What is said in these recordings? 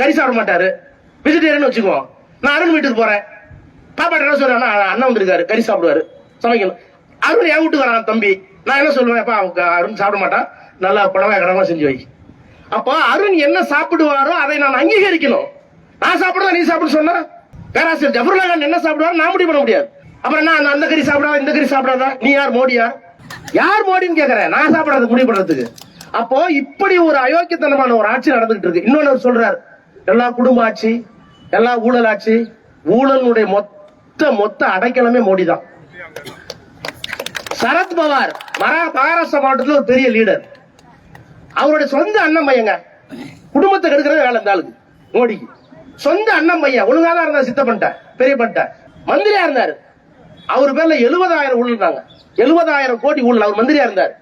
கறி சாப்பிட மாட்டாரு. வெஜிடேரியன் வச்சுக்குவோம். நான் அருண் வீட்டுக்கு போறேன். பாப்பா என்ன சொல்றேன் அண்ணன் வந்திருக்காரு கறி சாப்பிடுவாரு. சமைக்கணும். அருண் என் வீட்டுக்கு வரான் தம்பி. நான் என்ன சொல்லுவேன் அப்பா அவங்க அருண் சாப்பிட மாட்டான். நல்லா புடவை கடமா செஞ்சு வை. அப்போ அருண் என்ன சாப்பிடுவாரோ அதை நான் அங்கீகரிக்கணும். நான் சாப்பிடுவா நீ சாப்பிட சொன்னா? பேராசிரியர் ஜஃபருல்லா கான் என்ன சாப்பிடுவாரோ நான் முடிவு பண்ண முடியாது. அப்புறம் என்ன நான் அந்த கறி சாப்பிடாத இந்த கறி சாப்பிடாதா? நீ யார் மோடியா? யார் மோடின்னு கேக்குறேன். நான் சாப்பிடாத முடிவு பண்றதுக்கு. அப்போ இப்படி ஒரு அயோக்கியத்தனமான ஒரு ஆட்சி நடந்துகிட்டு இருக்கு. இன்னொன்னு சொல்றாரு. எல்லா குடும்ப ஆட்சி எல்லா ஊழல் ஆட்சி ஊழலுடைய மொத்த மொத்த அடைக்கலமே மோடி தான் சரத் மகாராஷ்டிரா மாவட்டத்தில் ஒரு பெரிய லீடர் அவருடைய சொந்த அண்ணன் பையங்க. குடும்பத்தை கெடுக்கிறது வேலை இந்த ஆளுக்கு மோடிக்கு. சொந்த அண்ணன் பையன் ஒழுங்கா தான் இருந்தார் சித்த பண்ணிட்டேன் பெரிய பண்ணிட்டேன் மந்திரியா இருந்தாரு. அவர் பேர்ல எழுபதாயிரம் உள்ளாங்க எழுபதாயிரம் கோடி உள்ள அவர் மந்திரியா இருந்தார்.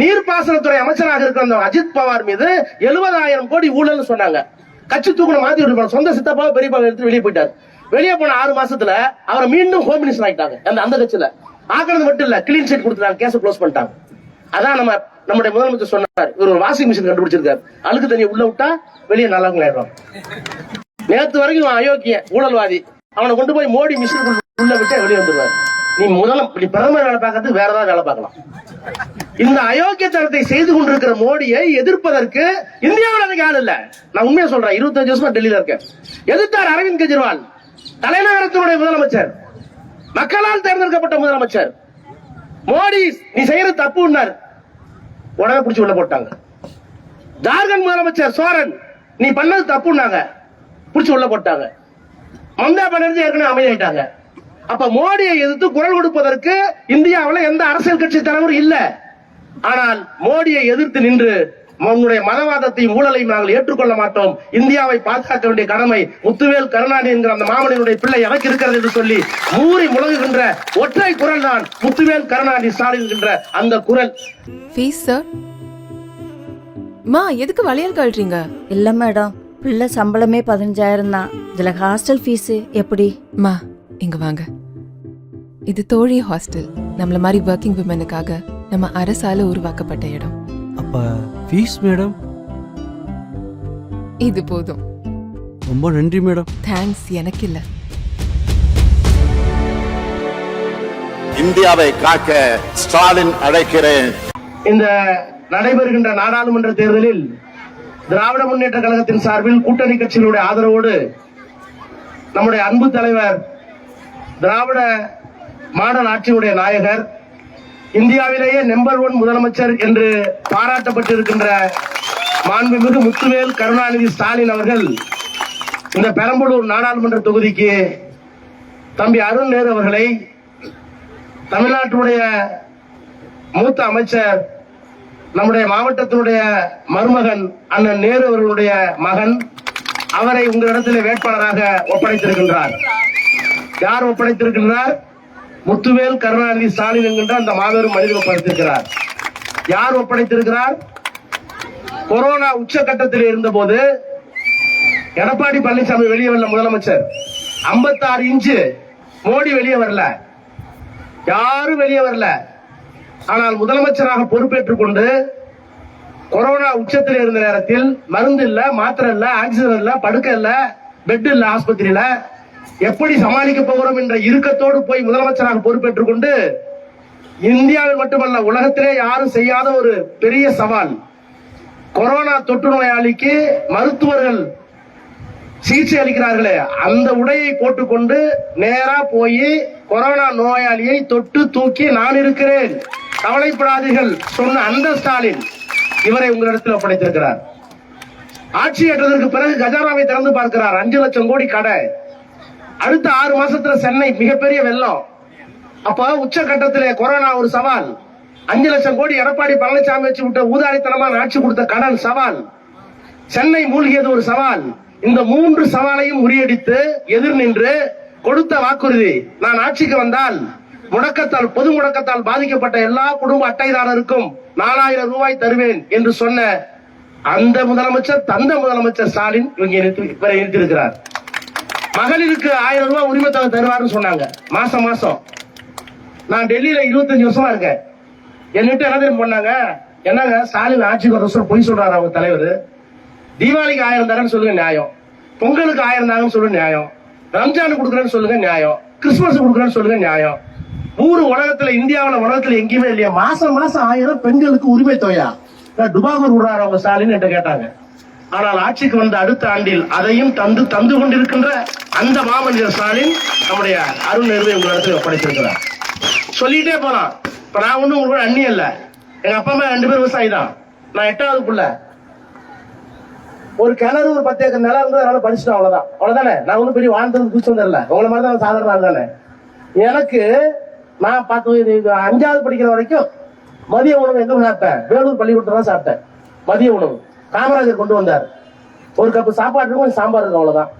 நீர்ப்பாசனத்துறை அமைச்சராக இருக்கிற அந்த அஜித் பவார் மீது எழுபதாயிரம் கோடி ஊழல்னு சொன்னாங்க. கட்சி தூக்கணும் மாத்தி விட்டு சொந்த சித்தப்பா பெரியப்பா எடுத்து வெளியே போயிட்டார். வெளியே போன ஆறு மாசத்துல அவரை மீண்டும் ஹோம் மினிஸ்டர் ஆயிட்டாங்க. அந்த அந்த கட்சியில. ஆக்கினது மட்டும் இல்ல கிளீன் சீட் கொடுத்துட்டாங்க கேஸ் க்ளோஸ் பண்ணிட்டாங்க. அதான் நம்ம நம்முடைய முதலமைச்சர் சொன்னார். இவர் ஒரு வாஷிங் மிஷின் கண்டுபிடிச்சிருக்காரு. அழுக்கு தண்ணியை உள்ள விட்டா வெளியே நல்லவங்களாயிடும் நேத்து வரைக்கும் அயோக்கிய ஊழல்வாதி. அவனை கொண்டு போய் மோடி மிஷின் உள்ள விட்டு வெளியே வந்துருவாரு நீ முதல்ல நீ பிரதமர் வேலை பார்க்கறதுக்கு வேற ஏதாவது வேலை பார்க்கலாம். இந்த அயோக்கியத்தனத்தை செய்து கொண்டிருக்கிற மோடியை எதிர்ப்பதற்கு இந்தியாவில் அதுக்கு ஆள் இல்ல. நான் உண்மையா சொல்றேன். இருபத்தஞ்சு வருஷமா டெல்லியில இருக்கேன். எதிர்த்தார் அரவிந்த் கெஜ்ரிவால் தலைநகரத்தினுடைய முதலமைச்சர் மக்களால் தேர்ந்தெடுக்கப்பட்ட முதலமைச்சர். மோடி நீ செய்யறது தப்புன்னார். உடனே பிடிச்சி உள்ள போட்டாங்க. ஜார்க்கண்ட் முதலமைச்சர் சோரன் நீ பண்ணது தப்புன்னாங்க. பிடிச்சி உள்ள போட்டாங்க. மம்தா பானர்ஜி ஏற்கனவே அமைதியாயிட்டாங்க. அப்ப மோடியை எதிர்த்து குரல் கொடுப்பதற்கு இந்தியாவில் எந்த அரசியல் கட்சி தலைவரும் இல்லை. ஆனால் மோடியை எதிர்த்து நின்று உன்னுடைய மதவாதத்தையும் ஊழலையும் நாங்கள் ஏற்றுக்கொள்ள மாட்டோம். இந்தியாவை பாதுகாக்க வேண்டிய கடமை முத்துவேல் கருணாநிதி என்கிற அந்த மாமனினுடைய பிள்ளை எனக்கு இருக்கிறது என்று சொல்லி மூறி முழங்குகின்ற ஒற்றை குரல் தான் முத்துவேல் கருணாநிதி ஸ்டாலின் என்கின்ற அந்த குரல். ஃபீஸ் சார் மா எதுக்கு வளையல் கழறீங்க? இல்ல மேடம் பிள்ளை சம்பளமே பதினஞ்சாயிரம் தான். இதுல ஹாஸ்டல் ஃபீஸ் எப்படி? மா இங்க வாங்க. இது தோழி ஹாஸ்டல் நம்மள மாதிரி ஒர்க்கிங் விமனுக்காக நம்ம அரசால உருவாக்கப்பட்ட இடம். அப்ப ஃபீஸ் மேடம் இது போதும். ரொம்ப நன்றி மேடம் தேங்க்ஸ் எனக்கு இல்ல. இந்தியாவை காக்க ஸ்டாலின் அழைக்கிறேன். இந்த நடைபெறுகின்ற நாடாளுமன்ற தேர்தலில் திராவிட முன்னேற்ற கழகத்தின் சார்பில் கூட்டணி கட்சிகளுடைய ஆதரவோடு நம்முடைய அன்பு தலைவர் திராவிட மாடல் ஆட்சியுடைய நாயகர் இந்தியாவிலேயே நம்பர் ஒன் முதலமைச்சர் என்று பாராட்டப்பட்டிருக்கின்ற மாண்புமிகு முத்துவேல் கருணாநிதி ஸ்டாலின் அவர்கள் இந்த பெரம்பலூர் நாடாளுமன்ற தொகுதிக்கு தம்பி அருண் நேரு அவர்களை தமிழ்நாட்டுடைய மூத்த அமைச்சர் நம்முடைய மாவட்டத்தினுடைய மருமகன் அண்ணன் நேரு அவர்களுடைய மகன் அவரை உங்களிடத்தில் வேட்பாளராக ஒப்படைத்திருக்கின்றார். யார் ஒப்படைத்திருக்கின்றார்? முத்துவேல் கருணாநிதி ஸ்டாலின் என்கின்ற அந்த மாபெரும் மனிதர் ஒப்படைத்திருக்கிறார். யார் ஒப்படைத்திருக்கிறார்? கொரோனா உச்சகட்டத்தில் இருந்தபோது எடப்பாடி பழனிசாமி வெளியே வரல முதலமைச்சர். 56 இன்ச்சு மோடி வெளியே வரல. யாரும் வெளியே வரல. ஆனால் முதலமைச்சராக பொறுப்பேற்றுக் கொண்டு கொரோனா உச்சத்தில் இருந்த நேரத்தில் மருந்து இல்ல மாத்திரை இல்ல ஆக்சிஜன் இல்ல படுக்கை இல்ல பெட் இல்ல ஆஸ்பத்திரியில எப்படி சமாளிக்க போகிறோம் என்ற இறுக்கத்தோடு போய் முதலமைச்சராக பொறுப்பேற்றுக் கொண்டு இந்தியாவில் மட்டுமல்ல உலகத்திலே யாரும் செய்யாத ஒரு பெரிய சவால். கொரோனா தொற்று நோயாளிக்கு மருத்துவர்கள் சிகிச்சை அளிக்கிறார்களே அந்த உடையை போட்டுக்கொண்டு நேரா போய் கொரோனா நோயாளியை தொட்டு தூக்கி நான் இருக்கிறேன். கவலைப்படாதீர்கள் சொன்ன அந்த ஸ்டாலின் இவரை உங்களிடத்தில் ஒப்படைத்திருக்கிறார். ஆட்சி ஏற்றதற்கு பிறகு கஜாராவை திறந்து பார்க்கிறார். அஞ்சு லட்சம் கோடி கடை. அடுத்த ஆறு மாசத்துல சென்னை மிகப்பெரிய வெள்ளம். அப்ப உச்சகட்டத்திலே கொரோனா ஒரு சவால். அஞ்சு லட்சம் கோடி எடப்பாடி பழனிசாமி வச்சு விட்ட ஊதாரித்தனமான ஆட்சி கொடுத்த கடன் சவால். சென்னை மூழ்கியது ஒரு சவால். இந்த மூன்று சவாலையும் முறியடித்து எதிர் நின்று கொடுத்த வாக்குறுதி. நான் ஆட்சிக்கு வந்தால் முடக்கத்தால் பொது முடக்கத்தால் பாதிக்கப்பட்ட எல்லா குடும்ப அட்டைதாரருக்கும் நாலாயிரம் ரூபாய் தருவேன் என்று சொன்ன அந்த முதலமைச்சர் தந்த முதலமைச்சர் ஸ்டாலின் இவங்க இருக்கிறார் மகளிருக்கு ஆயிரம் ரூபாய் உரிமை தொகை தருவாருன்னு சொன்னாங்க. மாசம் மாசம். நான் டெல்லியில இருபத்தஞ்சு வருஷமா இருக்கேன். என்கிட்ட என்ன தெரியுமா பண்ணாங்க? என்னங்க ஸ்டாலின் ஆட்சிக்கு ஒரு வருஷம் பொய் சொல்றாரு அவங்க தலைவர். தீபாவளிக்கு ஆயிரம் தரேன்னு சொல்லுங்க நியாயம். பொங்கலுக்கு ஆயிரம் தாங்கன்னு சொல்லுங்க நியாயம். ரம்ஜான் கொடுக்குறேன்னு சொல்லுங்க நியாயம். கிறிஸ்துமஸ் கொடுக்குறேன்னு சொல்லுங்க நியாயம். ஊர் உலகத்துல இந்தியாவில உலகத்துல எங்கேயுமே இல்லையா. மாசம் மாசம் ஆயிரம் பெண்களுக்கு உரிமை தொகையா டுபாகூர் விடுறாரு அவங்க ஸ்டாலின் என்கிட்ட கேட்டாங்க. ஆனால் ஆட்சிக்கு வந்த அடுத்த ஆண்டில் அதையும் தந்து தந்து கொண்டிருக்கின்ற அந்த மாமனிதர் ஸ்டாலின் நம்முடைய அருண் நிறுவை உங்களிடத்தில் ஒப்படைத்திருக்கிறார். சொல்லிட்டே போலாம். இப்ப நான் ஒண்ணும் உங்களுக்கு அண்ணி இல்ல எங்க அப்பா அம்மா ரெண்டு பேரும் விவசாயி தான் நான் எட்டாவது புள்ள ஒரு கிணறு ஒரு பத்து ஏக்கர் நிலம் இருந்தது அதனால படிச்சுட்டோம் அவ்வளவுதான். அவ்வளவுதானே? நான் ஒன்றும் பெரிய வாழ்ந்தது குச்சி வந்துடல உங்களை மாதிரி தான் சாதாரண தானே? எனக்கு நான் பார்த்து அஞ்சாவது படிக்கிற வரைக்கும் மதிய உணவு எங்க சாப்பிட்டேன்? வேலூர் பள்ளிக்கூடத்துல தான் சாப்பிட்டேன். மதிய உணவு. காமராஜர் கொண்டு வந்தார். ஒரு கப்பு சாப்பாடு இருக்கும் கொஞ்சம் சாம்பார் இருக்கும் அவ்வளவுதான்.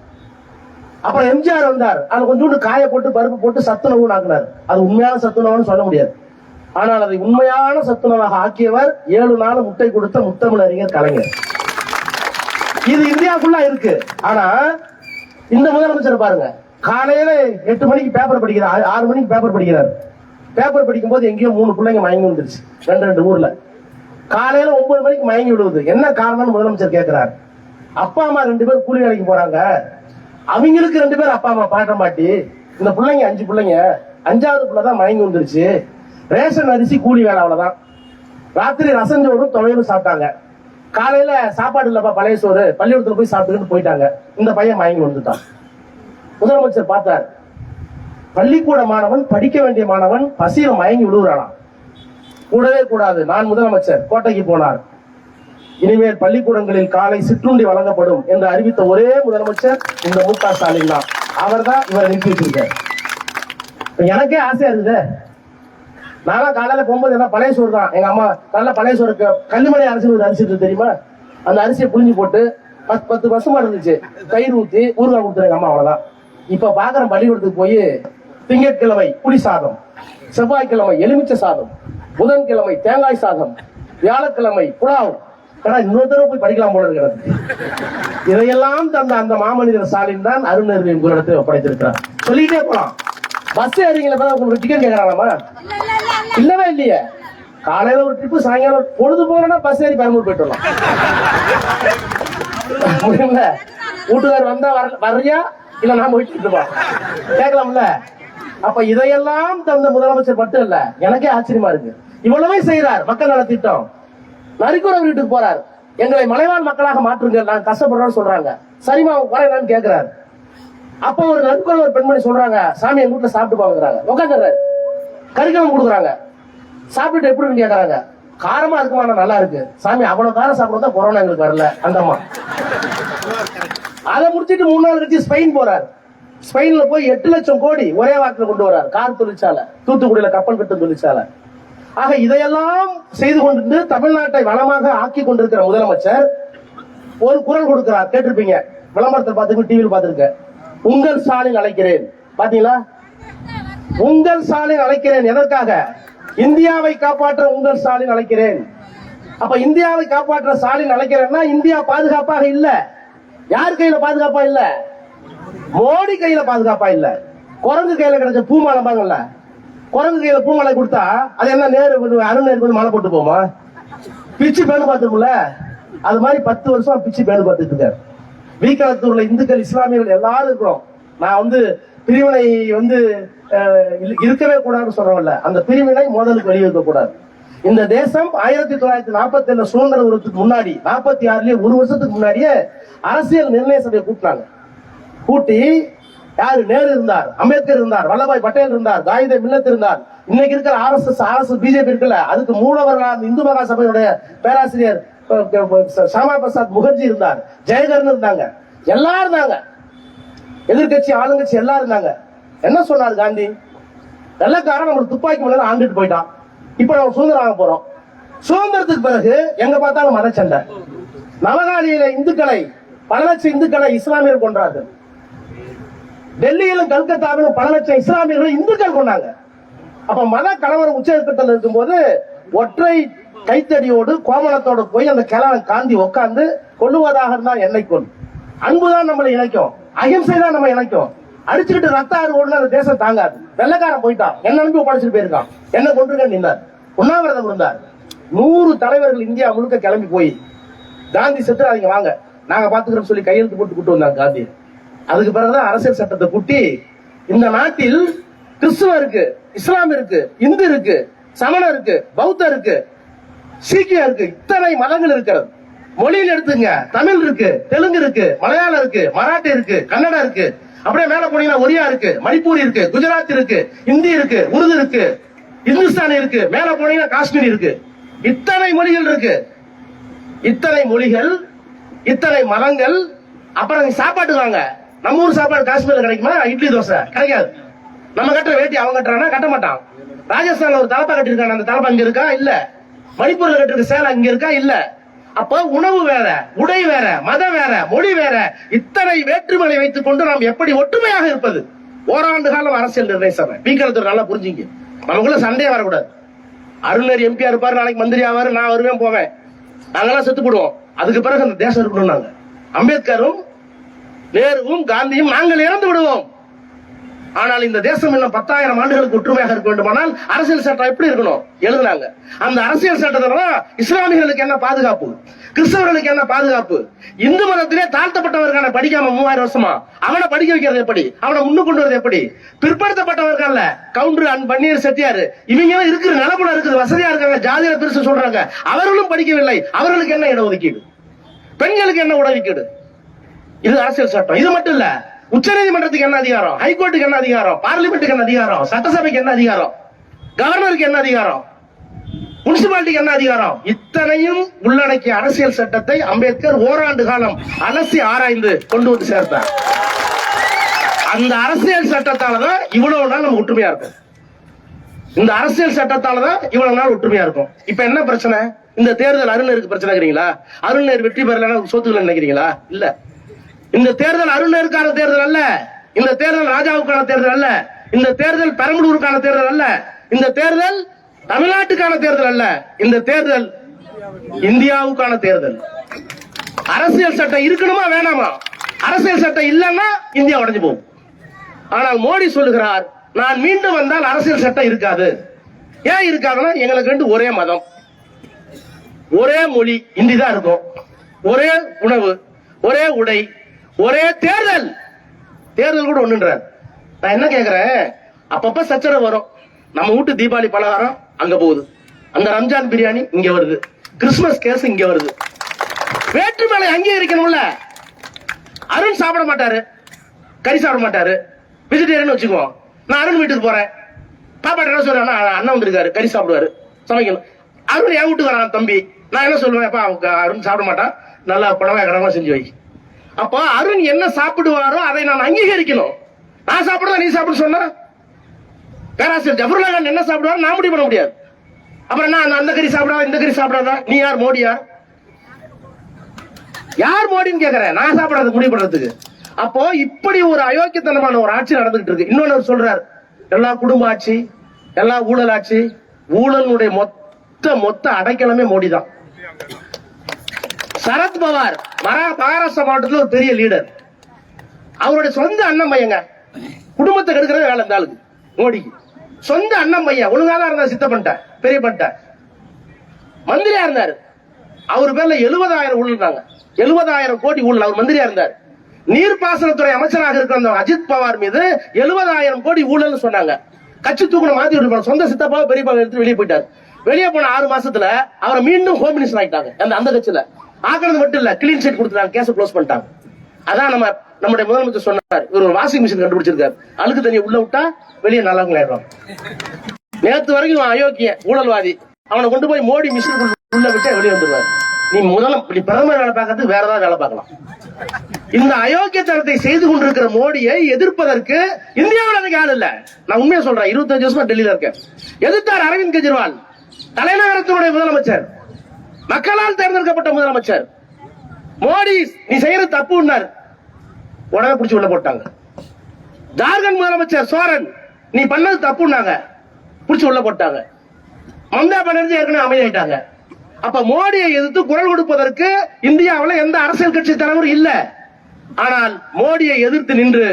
அப்புறம் எம்ஜிஆர் வந்தார். அது கொஞ்சோண்டு காய போட்டு பருப்பு போட்டு சத்துணவு ஆக்குனார் அது உண்மையான சத்துணவுன்னு சொல்ல முடியாது. ஆனால் அதை உண்மையான சத்துணவாக ஆக்கியவர் ஏழு நாள் முட்டை கொடுத்த முத்தமிழ் அறிஞர் கலைஞர். இது இந்தியாவுக்குள்ள இருக்கு. ஆனா இந்த முதலமைச்சர் பாருங்க. காலையில எட்டு மணிக்கு பேப்பர் படிக்கிறார் ஆறு மணிக்கு பேப்பர் படிக்கிறார். பேப்பர் படிக்கும் போது எங்கேயோ மூணு பிள்ளைங்க மயங்கி வந்துருச்சு ரெண்டு ரெண்டு ஊர்ல. காலையில ஒன்பது மணிக்கு மயங்கி விடுவது. என்ன காரணம்னு முதலமைச்சர் கேட்கிறார். அப்பா அம்மா ரெண்டு பேரும் கூலி வேலைக்கு போறாங்க. அவங்களுக்கு ரெண்டு பேரும் அப்பா அம்மா பாட்ட மாட்டி இந்த பிள்ளைங்க அஞ்சு பிள்ளைங்க அஞ்சாவது பிள்ளை தான் மயங்கி வந்துருச்சு ரேஷன் அரிசி கூலி வேலை அவ்வளவுதான். ராத்திரி ரசஞ்சோறும் துவையலும் சாப்பிட்டாங்க. காலையில சாப்பாடு இல்லப்பா பழைய சோறு. பள்ளிக்கூடத்துல போய் சாப்பிட்டுக்கிட்டு போயிட்டாங்க. இந்த பையன் மயங்கி வந்துட்டான் முதலமைச்சர் பார்த்தார். பள்ளிக்கூட மாணவன் படிக்க வேண்டிய மாணவன் பசியில மயங்கி விழுகிறானாம். கூடவே கூடாது. நான் முதலமைச்சர் கோட்டைக்கு போனார். இனிமேல் பள்ளிக்கூடங்களில் காலை சிற்றுண்டி வழங்கப்படும் என்று அறிவித்த ஒரே முதலமைச்சர் இந்த மு க ஸ்டாலின் தான். அவர் தான் இவரை நிறுத்தி வச்சிருக்கார். எனக்கே ஆசையா இருக்குது. நானும் காலையில போகும்போது என்ன பழைய சோறு தான். எங்க அம்மா நல்ல பழைய சோறுக்கு கல்லுமணி அரிசி ஒரு அரிசி தெரியுமா? அந்த அரிசியை புழிஞ்சு போட்டு பத்து பத்து வருஷமா இருந்துச்சு. தயிர் ஊத்தி ஊறுகாய் கொடுத்துரு எங்க அம்மா அவ்வளவுதான். இப்ப பாக்குறேன் பள்ளிக்கூடத்துக்கு போய் திங்கட்கிழமை புளி சாதம் செவ்வாய்க்கிழமை எலுமிச்சை சாதம் புதன்கிழமை தேங்காய் சாதம் வியாழக்கிழமை புலாவ். ஏன்னா இன்னொரு தடவை போய் படிக்கலாம் போல இருக்கிறது. இதையெல்லாம் தந்த அந்த மாமனிதர் ஸ்டாலின் தான் அருணர் உங்களிடத்தில் ஒப்படைத்திருக்கிறார். சொல்லிட்டே போலாம். பஸ் ஏறீங்களா தான் உங்களுக்கு டிக்கெட் கேட்கறாங்களாமா இல்லவே இல்லையே. காலையில ஒரு ட்ரிப்பு சாயங்காலம் பொழுது போனா பஸ் ஏறி பெரம்பூர் போயிட்டு வரலாம். முடியும்ல? வீட்டுக்கார் வந்தா வர வர்றியா? இல்ல நான் போயிட்டு இருப்பா கேட்கலாம்ல? அப்ப இதையெல்லாம் தந்த முதலமைச்சர் மட்டும் இல்ல எனக்கே ஆச்சரியமா இருக்கு. இவ்வளவே செய்யறார் மக்கள் நல திட்டம் நரிக்குற வீட்டுக்கு போறார். எங்களை மலைவாழ் மக்களாக மாற்றுங்க நான் கஷ்டப்படுறோம்னு சொல்றாங்க. சரிமா அவங்க என்னன்னு கேக்குறாரு. அப்ப ஒரு நற்கொலை ஒரு பெண்மணி சொல்றாங்க சாமி எங்க வீட்டுல சாப்பிட்டு பாக்குறாங்க உட்காந்துறாரு கறிக்கிழமை கொடுக்குறாங்க. சாப்பிட்டு எப்படி கேக்குறாங்க. காரமா இருக்குமா? நல்லா இருக்கு. சாமி அவ்வளவு காரம் சாப்பிடுறதா கொரோனா எங்களுக்கு வரல. அந்தம்மா அதை முடிச்சிட்டு மூணு நாள் கழிச்சு ஸ்பெயின் போறாரு. ஸ்பெயின்ல போய் எட்டு லட்சம் கோடி ஒரே வாக்கில் கொண்டு வரார். கார் தொழிற்சாலை தூத்துக்குடியில கப்பல் கட்டும் தொழிற்சாலை. ஆக இதையெல்லாம் செய்து கொண்டு தமிழ்நாட்டை வளமாக ஆக்கி கொண்டிருக்கிற முதலமைச்சர் ஒரு குரல் கொடுக்கிறார். கேட்டிருப்பீங்க. விளம்பரத்தை பார்த்துக்கு டிவியில் பார்த்துருக்க உங்கள் ஸ்டாலின் அழைக்கிறேன். பாத்தீங்களா உங்கள் ஸ்டாலின் அழைக்கிறேன். எதற்காக? இந்தியாவை காப்பாற்ற உங்கள் ஸ்டாலின் அழைக்கிறேன். அப்ப இந்தியாவை காப்பாற்ற ஸ்டாலின் அழைக்கிறேன்னா இந்தியா பாதுகாப்பாக இல்ல. யார் கையில பாதுகாப்பா இல்லை? மோடி கையில பாதுகாப்பா இல்ல. குரங்கு கையில கிடைச்ச பூமாலை பாங்கல்ல குரங்கு கையில பூமாலை கொடுத்தா அது என்ன நேரு அருண் நேரு கொண்டு மாலை போட்டு போமா பிச்சு பேணு பார்த்துருக்கும்ல. அது மாதிரி பத்து வருஷம் பிச்சு பேணு பார்த்துட்டு இருக்காரு. வீக்கலத்தூர்ல இந்துக்கள் இஸ்லாமியர்கள் எல்லாரும் இருக்கிறோம். நான் வந்து பிரிவினை வந்து இருக்கவே கூடாதுன்னு சொல்றோம்ல அந்த பிரிவினை முதலுக்கு வெளியிருக்க கூடாது. இந்த தேசம் ஆயிரத்தி தொள்ளாயிரத்தி நாற்பத்தி ஏழு சுதந்திர உருவத்துக்கு முன்னாடி நாற்பத்தி ஆறுலயே ஒரு வருஷத்துக்கு முன்னாடியே அரசியல் நிர்ணய சபையை கூட்டினாங்க. கூட்டி யாரு? நேரு இருந்தார் அம்பேத்கர் இருந்தார் வல்லபாய் பட்டேல் இருந்தார் காயிதே மில்லத் இருந்தார். இன்னைக்கு இருக்கிற ஆர்எஸ்எஸ் ஆர்எஸ்எஸ் பிஜேபி இருக்குல்ல அதுக்கு மூலவர்களாக இந்து மகா சபையுடைய பேராசிரியர் அஹ், சாமா பிரசாத் முகர்ஜி இருந்தார் ஜெயகர்னு இருந்தாங்க எல்லாரும் இருந்தாங்க. எதிர்க்கட்சி ஆளுங்கட்சி எல்லாரும் இருந்தாங்க. என்ன சொன்னார் காந்தி? வெள்ளக்காரன் நம்மளுக்கு துப்பாக்கி மேல ஆண்டுட்டு போயிட்டான். இப்ப நம்ம சுதந்திரம் ஆக போறோம். சுதந்திரத்துக்கு பிறகு எங்க பார்த்தாலும் மதச்சண்டை. நவகாலியில இந்துக்களை பல லட்சம் இந்துக்களை இஸ்லாமியர் கொன்றார்கள். டெல்லியிலும் கல்கத்தாவிலும் பல லட்சம் இஸ்லாமியர்கள் இந்துக்கள் கொண்டாங்க. அப்ப மத கலவர உச்சகட்டத்தில் இருக்கும்போது ஒற்றை கைத்தடியோடு கோமணத்தோடு போய் அந்த கிழவன் காந்தி உட்கார்ந்து கொள்ளுவதாக இருந்தால் என்னை கொள் அன்புதான் நம்மளை இணைக்கும். அகிம்சை தான் நம்ம இணைக்கும். அடிச்சுக்கிட்டு ரத்த ஆறு ஓடுனா அந்த தேசம் தாங்காது. வெள்ளக்காரன் போயிட்டான். என்ன நம்பி படைச்சிட்டு போயிருக்கான். என்ன கொண்டிருக்க நின்றார் உண்ணாவிரதம் இருந்தார். நூறு தலைவர்கள் இந்தியா முழுக்க கிளம்பி போய் காந்தி செத்துறாதீங்க வாங்க. நாங்க பாத்துக்கிறோம் சொல்லி கையெழுத்து போட்டு கூட்டு வந்தாங்க காந்தி. அதுக்கு பிறகுதான் அரசியல் சட்டத்தை கூட்டி இந்த நாட்டில் கிறிஸ்துவ இருக்கு இஸ்லாம் இருக்கு இந்து இருக்கு சமணம் இருக்கு பௌத்தம் இருக்கு சீக்கியம் இருக்கு இத்தனை மதங்கள் இருக்கிறது. மொழியில் எடுத்துங்க தமிழ் இருக்கு தெலுங்கு இருக்கு மலையாளம் இருக்கு மராட்டி இருக்கு கன்னடம் இருக்கு அப்படியே மேல போனீங்கன்னா ஒரியா இருக்கு மணிப்பூர் இருக்கு குஜராத் இருக்கு இந்தி இருக்கு உருது இருக்கு இந்துஸ்தானி இருக்கு மேல போனீங்கன்னா காஷ்மீர் இருக்கு. இத்தனை மொழிகள் இருக்கு. இத்தனை மொழிகள் இத்தனை மதங்கள் அப்புறம் சாப்பாட்டுக்கு வாங்க. நம்ம ஊர் சாப்பாடு காஷ்மீர்ல கிடைக்குமா? இட்லி தோசை. கிடைக்காது. நம்ம கட்டுற வேட்டி அவன் கட்டுறானா கட்ட மாட்டான். ராஜஸ்தான்ல ஒரு தலப்பா கட்டிருக்கான அந்த தலப்பா அங்க இருக்கா? இல்ல. மணிப்பூர்ல கட்டிருக்க சேலை அங்க இருக்கா? இல்ல. அப்ப உணவு வேற உடை வேற மதம் வேற மொழி வேற இத்தனை வேற்றுமையை வைத்துக் கொண்டு நாம் எப்படி ஒற்றுமையாக இருப்பது? ஓராண்டு காலம் அரசியல் நிர்ணய சபை பீக்கரத்தூர் நல்லா புரிஞ்சுங்க. நமக்குள்ள சண்டையே வரக்கூடாது. அருணர் எம்பியா இருப்பாரு நாளைக்கு மந்திரி ஆவாரு நான் வருவேன் போவேன். நாங்கெல்லாம் செத்து போடுவோம். அதுக்கு பிறகு அந்த தேசம் இருக்கணும் நாங்க அம்பேத்கரும் நேருவும் காந்தியும் நாங்கள் இறந்து விடுவோம். ஆனால் இந்த தேசம் இன்னும் பத்தாயிரம் ஆண்டுகளுக்கு ஒற்றுமையாக இருக்க வேண்டுமானால் அரசியல் சட்டம் எப்படி இருக்கணும்? எழுதுனாங்க. அந்த அரசியல் சட்டத்துல இஸ்லாமியர்களுக்கு என்ன பாதுகாப்பு? கிறிஸ்தவர்களுக்கு என்ன பாதுகாப்பு? இந்து மதத்திலே தாழ்த்தப்பட்டவர்கான படிக்காம மூவாயிரம் வருஷமா? அவனை படிக்க வைக்கிறது எப்படி? அவனை முன்னு கொண்டு வரது எப்படி? பிற்படுத்தப்பட்டவர்கள் கவுண்டர் அண்ட் பன்னீர் செட்டியார். இவங்க எல்லாம் இருக்கிற நிலப்படம் இருக்குது வசதியா இருக்காங்க ஜாதியில பெருசு சொல்றாங்க. அவர்களும் படிக்கவில்லை. அவர்களுக்கு என்ன இடஒதுக்கீடு? பெண்களுக்கு என்ன இடஒதுக்கீடு இது அரசியல் சட்டம். இது மட்டும் இல்ல உச்ச நீதிமன்றத்துக்கு என்ன அதிகாரம்? ஹைகோர்ட்டுக்கு என்ன அதிகாரம்? பார்லிமெண்ட்டுக்கு என்ன அதிகாரம்? சட்டசபைக்கு என்ன அதிகாரம்? கவர்னருக்கு என்ன அதிகாரம்? முனிசிபாலிட்டிக்கு என்ன அதிகாரம்? இத்தனையும் உள்ளடக்கிய அரசியல் சட்டத்தை அம்பேத்கர் ஓராண்டு காலம் அலசி ஆராய்ந்து கொண்டு வந்து சேர்த்தார். அந்த அரசியல் சட்டத்தால தான் இவ்வளவு நாள் நம்ம ஒற்றுமையா இருக்கும். இந்த அரசியல் சட்டத்தால தான் இவ்வளவு நாள் ஒற்றுமையா இருக்கும். இப்ப என்ன பிரச்சனை? இந்த தேர்தல் அருணருக்கு பிரச்சனைங்கிறீங்களா அருணர் வெற்றி பெறலன்னா சொத்துக்கள் நினைக்கிறீங்களா? இல்ல. இந்த தேர்தல் அருணருக்கான தேர்தல் அல்ல. இந்த தேர்தல் ராஜாவுக்கான தேர்தல் அல்ல. இந்த தேர்தல் பெரம்பலூருக்கான தேர்தல் அல்ல. இந்த தேர்தல் தமிழ்நாட்டுக்கான தேர்தல் அல்ல. இந்த தேர்தல் இந்தியாவுக்கான தேர்தல். அரசியல் சட்டம் இருக்கணுமா வேணாமா? அரசியல் சட்டம் இல்லைன்னா இந்தியா உடைஞ்சு போகும். ஆனால் மோடி சொல்லுகிறார் நான் மீண்டும் வந்தால் அரசியல் சட்டம் இருக்காது. ஏன் இருக்காதுன்னா எங்களுக்கு ரெண்டு ஒரே மதம். ஒரே மொழி இந்தி தான் இருக்கும். ஒரே உணவு ஒரே உடை ஒரே தேர்தல். தேர்தல் கூட ஒண்ணுன்றார். நான் என்ன கேக்குறேன்? அப்பப்ப சச்சரவு வரும். நம்ம வீட்டு தீபாவளி பலகாரம் அங்க போகுது. அந்த ரம்ஜான் பிரியாணி இங்க வருது. கிறிஸ்துமஸ் கேஸ் இங்க வருது. வேற்றுமலை அங்கீகரிக்கணும்ல அருண் சாப்பிட மாட்டாரு. கறி சாப்பிட மாட்டாரு. வெஜிடேரியன் வச்சுக்குவோம். நான் அருண் வீட்டுக்கு போறேன். பாப்பா என்ன சொல்றேன் அண்ணன் வந்திருக்காரு. கறி சாப்பிடுவாரு. சமைக்கணும். அருண் என் வீட்டுக்கு வரான் தம்பி. நான் என்ன சொல்லுவேன்? அப்பா அவங்க அருண் சாப்பிட மாட்டான். நல்லா புடவை கடமா செஞ்சு வை. அப்போ அருண் என்ன சாப்பிடுவாரோ அதை நான் அங்கீகரிக்கணும். நான் சாப்பிடுவா நீ சாப்பிட சொன்ன? பேராசிரியர் ஜஃபருல்லா கான் என்ன சாப்பிடுவாரு? நான் முடிவு பண்ண முடியாது. அப்புறம் நான் அந்த கறி சாப்பிடாத இந்த கறி சாப்பிடாதா? நீ யார் மோடியா? யார் மோடின்னு கேக்குறேன். நான் சாப்பிடாத முடிவு பண்றதுக்கு. அப்போ இப்படி ஒரு அயோக்கியத்தனமான ஒரு ஆட்சி நடந்துகிட்டு இருக்கு. இன்னொன்னு அவர் சொல்றார். எல்லா குடும்ப ஆட்சி எல்லா ஊழல் ஆட்சி ஊழலுடைய மொத்த மொத்த அடைக்கலமே மோடி தான் சரத் பவார் மகாராஷ்டிரா மாவட்டத்தில் ஒரு பெரிய லீடர் அவருடைய சொந்த அண்ணன் பையங்க. குடும்பத்தை கெடுக்கிறது வேலை இந்த ஆளுக்கு மோடிக்கு. சொந்த அண்ணன் பையன் ஒழுங்கா தான் இருந்தா சித்த பண்ணிட்டேன் பெரிய பண்ணிட்டேன். மந்திரியா இருந்தாரு. அவர் பேர்ல எழுபதாயிரம் உள்ளாங்க எழுபதாயிரம் கோடி உள்ள அவர் மந்திரியா இருந்தார். நீர்ப்பாசனத்துறை அமைச்சராக இருக்கிற அஜித் பவார் மீது எழுபதாயிரம் கோடி ஊழல்னு சொன்னாங்க. கட்சி தூக்கணும் மாத்தி விட்டு சொந்த சித்தப்பாவை பெரியப்பா எடுத்து வெளியே போயிட்டார். வெளியே போன ஆறு மாசத்துல அவரை மீண்டும் ஹோம் மினிஸ்டர் ஆகிட்டாங்க அந்த அந்த கட்சியில. ஆக்குறது மட்டும் இல்ல கிளீன் சீட் கொடுத்துட்டாங்க கேஸ் க்ளோஸ் பண்ணிட்டாங்க. அதான் நம்ம நம்முடைய முதலமைச்சர் சொன்னார் இவர் ஒரு வாஷிங் மிஷின் கண்டுபிடிச்சிருக்காரு. அழுக்கு தண்ணியை உள்ள விட்டா வெளியே நல்லா நேத்து வரைக்கும் இவன் அயோக்கிய ஊழல்வாதி. அவனை கொண்டு போய் மோடி மிஷின் உள்ள விட்டா வெளியே வந்துருவார். நீ முதலம் நீ பிரதமர் வேலை பார்க்கறது வேற ஏதாவது வேலை பார்க்கலாம். இந்த அயோக்கியத்தனத்தை செய்து கொண்டிருக்கிற மோடியை எதிர்ப்பதற்கு இந்தியாவில் எனக்கு ஆள் இல்ல. நான் உண்மையா சொல்றேன் இருபத்தஞ்சு வருஷமா டெல்லியில இருக்கேன். எதிர்த்தார் அரவிந்த் கெஜ்ரிவால் தலைநகரத்தினுடைய முதலமைச்சர். மக்களால் தேர்ந்தெடுக்கப்பட்ட முதலமைச்சர். மோடி நீ செய்யறது தப்புன்னார். உடனே பிடிச்சி உள்ள போட்டாங்க. ஜார்க்கண்ட் முதலமைச்சர் சோரன் நீ பண்ணது தப்புன்னாங்க. பிடிச்சி உள்ள போட்டாங்க. மம்தா பானர்ஜி ஏற்கனவே அமைதியாயிட்டாங்க. அப்ப மோடியை எதிர்த்து குரல் கொடுப்பதற்கு இந்தியாவில் எந்த அரசியல் கட்சி தலைவரும் இல்லை. ஆனால் மோடியை எதிர்த்து நின்று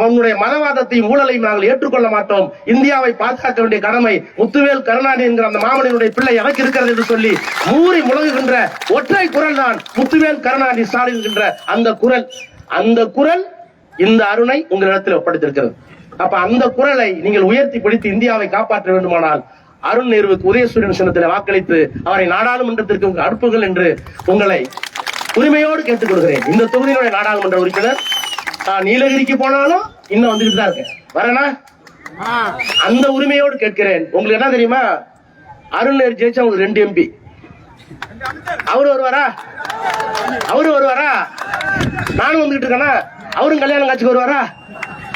உங்களுடைய மதவாதத்தையும் ஊழலையும் நாங்கள் ஏற்றுக்கொள்ள மாட்டோம். இந்தியாவை பாதுகாக்க வேண்டிய கடமை முத்துவேல் கருணாநிதி என்கிற அந்த மாமனினுடைய பிள்ளை எனக்கு இருக்கிறது என்று சொல்லி மூறி முழங்குகின்ற ஒற்றை குரல் தான் முத்துவேல் கருணாநிதி ஸ்டாலின் என்கின்ற அந்த குரல். அந்த குரல் இந்த அருணை உங்களிடத்தில் ஒப்படைத்திருக்கிறது. அப்ப அந்த குரலை நீங்கள் உயர்த்தி பிடித்து இந்தியாவை காப்பாற்ற வேண்டுமானால் அருண் நேருவுக்கு உதயசூரியன் சின்னத்தில் வாக்களித்து அவரை நாடாளுமன்றத்திற்கு உங்க அனுப்புங்கள் என்று உங்களை உரிமையோடு கேட்டுக் கொள்கிறேன் இந்த தொகுதியினுடைய நாடாளுமன்ற உறுப்பினர் நான் நீலகிரிக்கு போனாலும் இன்னும் வந்துட்டு தான் இருக்கேன். வரேனா? அந்த உரிமையோடு கேட்கிறேன். உங்களுக்கு என்ன தெரியுமா? அருண் ஜெயிச்சா உங்களுக்கு ரெண்டு எம்பி அவரு வருவாரா? அவரு வருவாரா? நானும் வந்துகிட்டு இருக்கேனா? அவரும் கல்யாணம் காட்சிக்கு வருவாரா?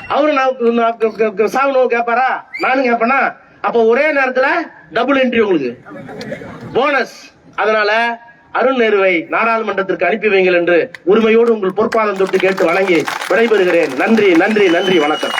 அவரும் நான் நான் க- க- க- சாவு நோவு கேட்பாரா? நானும் கேட்பேனா? அப்போ ஒரே நேரத்துல டபுள் என்ட்ரி உங்களுக்கு. போனஸ் அதனால அருண் நேருவை நாடாளுமன்றத்திற்கு அனுப்பி வைங்கள் என்று உரிமையோடு உங்கள் பொற்பாதம் தொட்டு கேட்டு வணங்கி விடைபெறுகிறேன். நன்றி நன்றி நன்றி வணக்கம்.